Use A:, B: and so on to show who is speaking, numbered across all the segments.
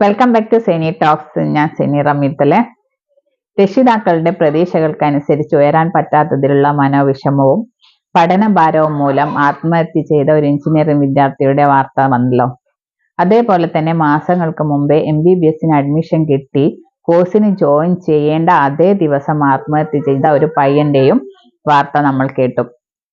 A: Welcome back to Seni talks ഞാൻ സെനി റമീത്തലെ രക്ഷിതാക്കളുടെ പ്രതീക്ഷകൾക്കനുസരിച്ച് ഉയരാൻ പറ്റാത്തതിലുള്ള മനോവിഷമവും പഠനഭാരവും മൂലം ആത്മഹത്യ ചെയ്ത ഒരു എഞ്ചിനീയറിംഗ് വിദ്യാർത്ഥിയുടെ വാർത്ത വന്നല്ലോ. അതേപോലെ തന്നെ മാസങ്ങൾക്ക് മുമ്പേ എം ബി ബി എസിന് അഡ്മിഷൻ കിട്ടി കോഴ്സിന് ജോയിൻ ചെയ്യേണ്ട അതേ ദിവസം ആത്മഹത്യ ചെയ്ത ഒരു പയ്യന്റെയും വാർത്ത നമ്മൾ കേട്ടു.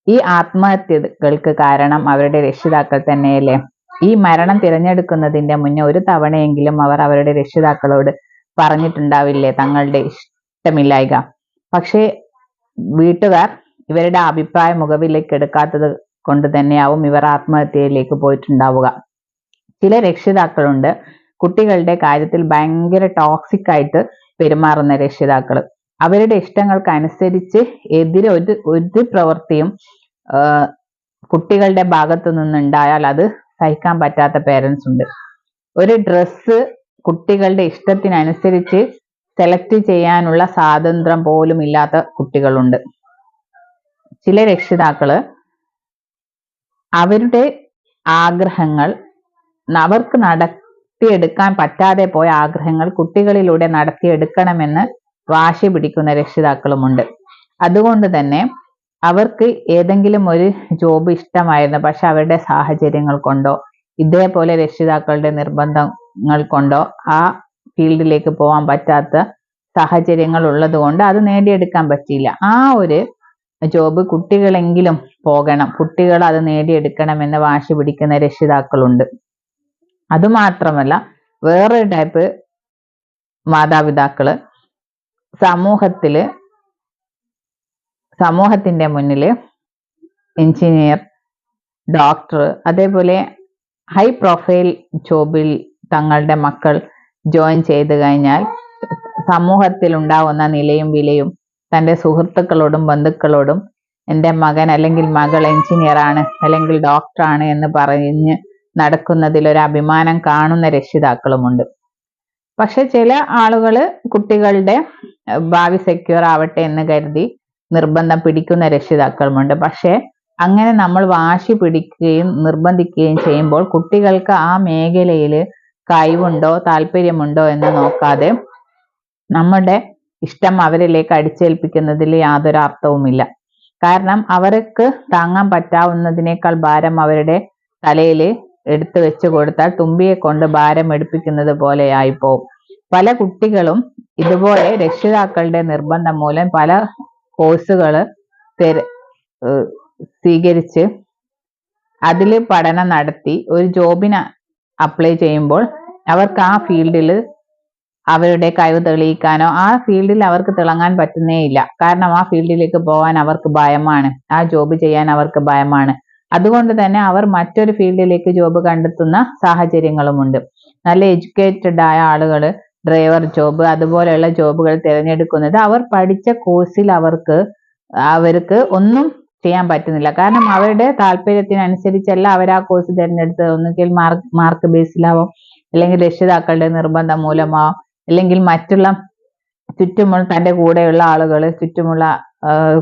A: ഈ ആത്മഹത്യകൾക്ക് കാരണം അവരുടെ രക്ഷിതാക്കൾ തന്നെയല്ലേ? ഈ മരണം തിരഞ്ഞെടുക്കുന്നതിന്റെ മുന്നേ ഒരു തവണയെങ്കിലും അവർ അവരുടെ രക്ഷിതാക്കളോട് പറഞ്ഞിട്ടുണ്ടാവില്ലേ തങ്ങളുടെ ഇഷ്ടമില്ലായിക? പക്ഷേ വീട്ടുകാർ ഇവരുടെ അഭിപ്രായം മുഖവിലേക്ക് എടുക്കാത്തത് കൊണ്ട് തന്നെയാവും ഇവർ ആത്മഹത്യയിലേക്ക് പോയിട്ടുണ്ടാവുക. ചില രക്ഷിതാക്കളുണ്ട്. കുട്ടികളുടെ കാര്യത്തിൽ ഭയങ്കര ടോക്സിക് ആയിട്ട് പെരുമാറുന്ന രക്ഷിതാക്കൾ അവരുടെ ഇഷ്ടങ്ങൾക്ക് അനുസരിച്ച് എതിരെ ഒരു ഒരു പ്രവൃത്തിയും കുട്ടികളുടെ ഭാഗത്തു നിന്നുണ്ടായാൽ അത് സഹിക്കാൻ പറ്റാത്ത പേരൻസ് ഉണ്ട്. ഒരു ഡ്രസ്സ് കുട്ടികളുടെ ഇഷ്ടത്തിനനുസരിച്ച് സെലക്ട് ചെയ്യാനുള്ള സ്വാതന്ത്ര്യം പോലും ഇല്ലാത്ത കുട്ടികളുണ്ട്. ചില രക്ഷിതാക്കൾ അവരുടെ ആഗ്രഹങ്ങൾ അവർക്ക് നടത്തിയെടുക്കാൻ പറ്റാതെ പോയ ആഗ്രഹങ്ങൾ കുട്ടികളിലൂടെ നടത്തിയെടുക്കണമെന്ന് വാശി പിടിക്കുന്ന രക്ഷിതാക്കളുമുണ്ട്. അതുകൊണ്ട് തന്നെ അവർക്ക് ഏതെങ്കിലും ഒരു ജോബ് ഇഷ്ടമായിരുന്നു. പക്ഷെ അവരുടെ സാഹചര്യങ്ങൾ കൊണ്ടോ ഇതേപോലെ രക്ഷിതാക്കളുടെ നിർബന്ധങ്ങൾ കൊണ്ടോ ആ ഫീൽഡിലേക്ക് പോകാൻ പറ്റാത്ത സാഹചര്യങ്ങൾ ഉള്ളത് കൊണ്ട് അത് നേടിയെടുക്കാൻ പറ്റിയില്ല. ആ ഒരു ജോബ് കുട്ടികളെങ്കിലും പോകണം. കുട്ടികൾ അത് നേടിയെടുക്കണമെന്ന് വാശി പിടിക്കുന്ന രക്ഷിതാക്കളുണ്ട്. അതുമാത്രമല്ല വേറൊരു ടൈപ്പ് മാതാപിതാക്കൾ സമൂഹത്തിൽ സമൂഹത്തിന്റെ മുന്നിൽ എഞ്ചിനീയർ ഡോക്ടർ അതേപോലെ ഹൈ പ്രൊഫൈൽ ജോബിൽ തങ്ങളുടെ മക്കൾ ജോയിൻ ചെയ്തു കഴിഞ്ഞാൽ സമൂഹത്തിൽ ഉണ്ടാവുന്ന നിലയും വിലയും തന്റെ സുഹൃത്തുക്കളോടും ബന്ധുക്കളോടും എന്റെ മകൻ അല്ലെങ്കിൽ മകൾ എഞ്ചിനീയർ ആണ് അല്ലെങ്കിൽ ഡോക്ടറാണ് എന്ന് പറഞ്ഞ് നടക്കുന്നതിൽ ഒരു അഭിമാനം കാണുന്ന രക്ഷിതാക്കളുമുണ്ട്. പക്ഷെ ചില ആളുകൾ കുട്ടികളുടെ ഭാവി സെക്യൂർ ആവട്ടെ എന്ന് കരുതി നിർബന്ധം പിടിക്കുന്ന രക്ഷിതാക്കളുമുണ്ട് പക്ഷേ അങ്ങനെ നമ്മൾ വാശി പിടിക്കുകയും നിർബന്ധിക്കുകയും ചെയ്യുമ്പോൾ കുട്ടികൾക്ക് ആ മേഖലയിൽ കഴിവുണ്ടോ താല്പര്യമുണ്ടോ എന്ന് നോക്കാതെ നമ്മുടെ ഇഷ്ടം അവരിലേക്ക് അടിച്ചേൽപ്പിക്കുന്നതിൽ യാതൊരു അർത്ഥവുമില്ല. കാരണം അവർക്ക് താങ്ങാൻ പറ്റാവുന്നതിനേക്കാൾ ഭാരം അവരുടെ തലയിൽ എടുത്തു വെച്ച് കൊടുത്താൽ തുമ്പിയെ കൊണ്ട് ഭാരം എടുപ്പിക്കുന്നത് പോലെയായിപ്പോവും പല കുട്ടികളും ഇതുപോലെ രക്ഷിതാക്കളുടെ നിർബന്ധം മൂലം പല കോഴ്സുകൾ സ്വീകരിച്ച് അതിൽ പഠനം നടത്തി ഒരു ജോബിന് അപ്ലൈ ചെയ്യുമ്പോൾ അവർക്ക് ആ ഫീൽഡിൽ അവരുടെ കഴിവ് തെളിയിക്കാനോ ആ ഫീൽഡിൽ അവർക്ക് തിളങ്ങാൻ പറ്റുന്നേയില്ല. കാരണം ആ ഫീൽഡിലേക്ക് പോകാൻ അവർക്ക് ഭയമാണ്. ആ ജോബ് ചെയ്യാൻ അവർക്ക് ഭയമാണ്. അതുകൊണ്ട് തന്നെ അവർ മറ്റൊരു ഫീൽഡിലേക്ക് ജോബ് കണ്ടെത്തുന്ന സാഹചര്യങ്ങളുമുണ്ട്. നല്ല എഡ്യൂക്കേറ്റഡ് ആയ ആളുകൾ ഡ്രൈവർ ജോബ് അതുപോലെയുള്ള ജോബുകൾ തിരഞ്ഞെടുക്കുന്നത് അവർ പഠിച്ച കോഴ്സിൽ അവർക്ക് അവർക്ക് ഒന്നും ചെയ്യാൻ പറ്റുന്നില്ല. കാരണം അവരുടെ താല്പര്യത്തിനനുസരിച്ചല്ല അവർ ആ കോഴ്സ് തിരഞ്ഞെടുത്തത്. ഒന്നുകിൽ മാർക്ക് മാർക്ക് ബേസിലാവും അല്ലെങ്കിൽ രക്ഷിതാക്കളുടെ നിർബന്ധം മൂലമാവും അല്ലെങ്കിൽ മറ്റുള്ള ചുറ്റുമുള്ള തന്റെ കൂടെയുള്ള ആളുകൾ ചുറ്റുമുള്ള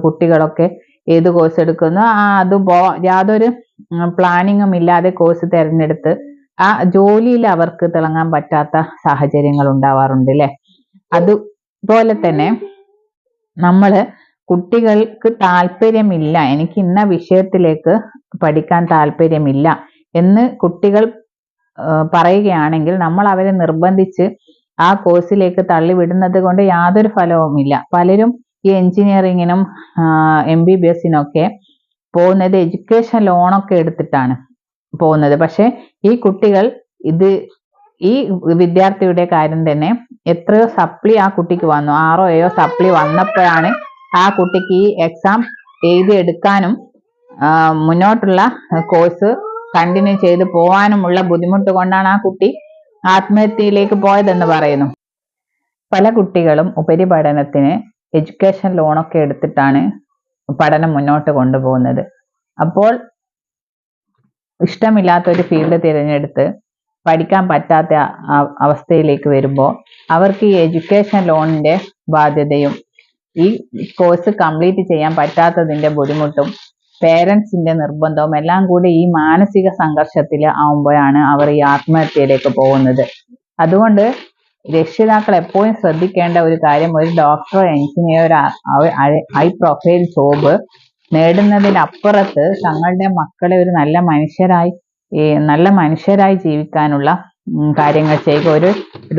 A: കുട്ടികളൊക്കെ ഏത് കോഴ്സ് എടുക്കുന്നു. ആ അത് പോ യാതൊരു പ്ലാനിങ്ങും ഇല്ലാതെ കോഴ്സ് തിരഞ്ഞെടുത്ത് ആ ജോലിയിൽ അവർക്ക് തിളങ്ങാൻ പറ്റാത്ത സാഹചര്യങ്ങൾ ഉണ്ടാവാറുണ്ട് അല്ലെ അതുപോലെ തന്നെ നമ്മൾ കുട്ടികൾക്ക് താല്പര്യമില്ല എനിക്ക് ഇന്ന വിഷയത്തിലേക്ക് പഠിക്കാൻ താല്പര്യമില്ല എന്ന് കുട്ടികൾ പറയുകയാണെങ്കിൽ നമ്മൾ അവരെ നിർബന്ധിച്ച് ആ കോഴ്സിലേക്ക് തള്ളിവിടുന്നത് കൊണ്ട് യാതൊരു ഫലവുമില്ല. പലരും ഈ എഞ്ചിനീയറിങ്ങിനും എം ബി ബി എസിനൊക്കെ പോകുന്നത് എഡ്യൂക്കേഷൻ ലോണൊക്കെ എടുത്തിട്ടാണ്. പോകുന്നത്. പക്ഷെ ഈ കുട്ടികൾ ഇത് ഈ വിദ്യാർത്ഥിയുടെ കാര്യം തന്നെ എത്രയോ സപ്ലി ആ കുട്ടിക്ക് വന്നു. ആറോ ഏഴോ സപ്ലി വന്നപ്പോഴാണ് ആ കുട്ടിക്ക് ഈ എക്സാം എഴുതി എടുക്കാനും മുന്നോട്ടുള്ള കോഴ്സ് കണ്ടിന്യൂ ചെയ്ത് പോവാനുമുള്ള ബുദ്ധിമുട്ട് കൊണ്ടാണ് ആ കുട്ടി ആത്മഹത്യയിലേക്ക് പോയതെന്ന് പറയുന്നു. പല കുട്ടികളും ഉപരിപഠനത്തിന് എഡ്യൂക്കേഷൻ ലോണൊക്കെ എടുത്തിട്ടാണ് പഠനം മുന്നോട്ട് കൊണ്ടുപോകുന്നത്. അപ്പോൾ ഇഷ്ടമില്ലാത്ത ഒരു ഫീൽഡ് തിരഞ്ഞെടുത്ത് പഠിക്കാൻ പറ്റാത്ത അവസ്ഥയിലേക്ക് വരുമ്പോൾ അവർക്ക് ഈ എഡ്യൂക്കേഷൻ ലോണിന്റെ ബാധ്യതയും ഈ കോഴ്സ് കംപ്ലീറ്റ് ചെയ്യാൻ പറ്റാത്തതിന്റെ ബുദ്ധിമുട്ടും പേരൻസിന്റെ നിർബന്ധവും എല്ലാം കൂടി ഈ മാനസിക സംഘർഷത്തിൽ ആവുമ്പോഴാണ് അവർ ഈ ആത്മഹത്യയിലേക്ക് പോകുന്നത്. അതുകൊണ്ട് രക്ഷിതാക്കൾ എപ്പോഴും ശ്രദ്ധിക്കേണ്ട ഒരു കാര്യം ഒരു ഡോക്ടറോ എഞ്ചിനീയറോ ഹൈ പ്രൊഫൈൽ ജോബ് നേടുന്നതിനപ്പുറത്ത് തങ്ങളുടെ മക്കളെ ഒരു നല്ല മനുഷ്യരായി നല്ല മനുഷ്യരായി ജീവിക്കാനുള്ള കാര്യങ്ങൾ ചെയ്യുക. ഒരു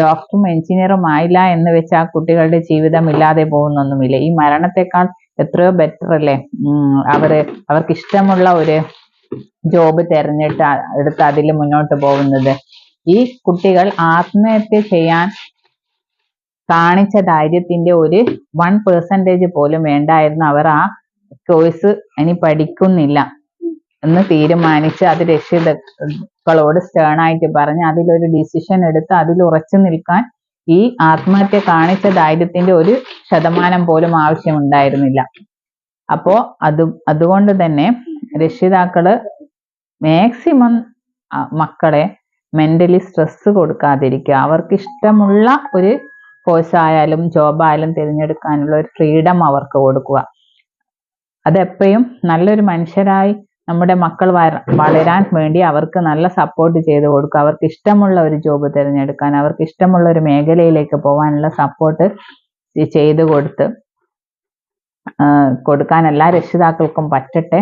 A: ഡോക്ടറും എഞ്ചിനീയറും ആയില്ല എന്ന് വെച്ച് ആ കുട്ടികളുടെ ജീവിതം ഇല്ലാതെ പോകുന്നൊന്നുമില്ല. ഈ മരണത്തെക്കാൾ എത്രയോ ബെറ്റർ അല്ലേ? അവർ അവർക്ക് ഇഷ്ടമുള്ള ഒരു ജോബ് തെരഞ്ഞെടുത്ത് എടുത്ത് അതിൽ മുന്നോട്ട് പോകുന്നത്. ഈ കുട്ടികൾ ആത്മഹത്യ ചെയ്യാൻ കാണിച്ച ധൈര്യത്തിന്റെ ഒരു വൺ പെർസെന്റേജ് പോലും വേണ്ടായിരുന്നു. അവർ ആ കോഴ്സ് ഇനി പഠിക്കുന്നില്ല എന്ന് തീരുമാനിച്ച് അത് രക്ഷിതാക്കളോട് സ്റ്റേൺ ആയിട്ട് പറഞ്ഞ് അതിലൊരു ഡിസിഷൻ എടുത്ത് അതിൽ ഉറച്ചു നിൽക്കാൻ ഈ ആത്മഹത്യ കാണിച്ച ധൈര്യത്തിന്റെ ഒരു ശതമാനം പോലും ആവശ്യമുണ്ടായിരുന്നില്ല. അപ്പോ അത് അതുകൊണ്ട് തന്നെ രക്ഷിതാക്കൾ മാക്സിമം മക്കളെ മെന്റലി സ്ട്രെസ് കൊടുക്കാതിരിക്കുക. അവർക്ക് ഇഷ്ടമുള്ള ഒരു കോഴ്സായാലും ജോബായാലും തിരഞ്ഞെടുക്കാനുള്ള ഒരു ഫ്രീഡം അവർക്ക് കൊടുക്കുക. അതെപ്പോഴും നല്ലൊരു മനുഷ്യരായി നമ്മുടെ മക്കൾ വളരാൻ വേണ്ടി അവർക്ക് നല്ല സപ്പോർട്ട് ചെയ്ത് കൊടുക്കുക അവർക്ക് ഇഷ്ടമുള്ള ഒരു ജോബ് തിരഞ്ഞെടുക്കാൻ അവർക്ക് ഇഷ്ടമുള്ള ഒരു മേഖലയിലേക്ക് പോകാനുള്ള സപ്പോർട്ട് ചെയ്ത് കൊടുത്ത് കൊടുക്കാൻ എല്ലാ രക്ഷിതാക്കൾക്കും പറ്റട്ടെ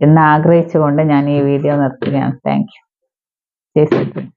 A: എന്ന് ആഗ്രഹിച്ചുകൊണ്ട് ഞാൻ ഈ വീഡിയോ നിർത്തുകയാണ്. Thank you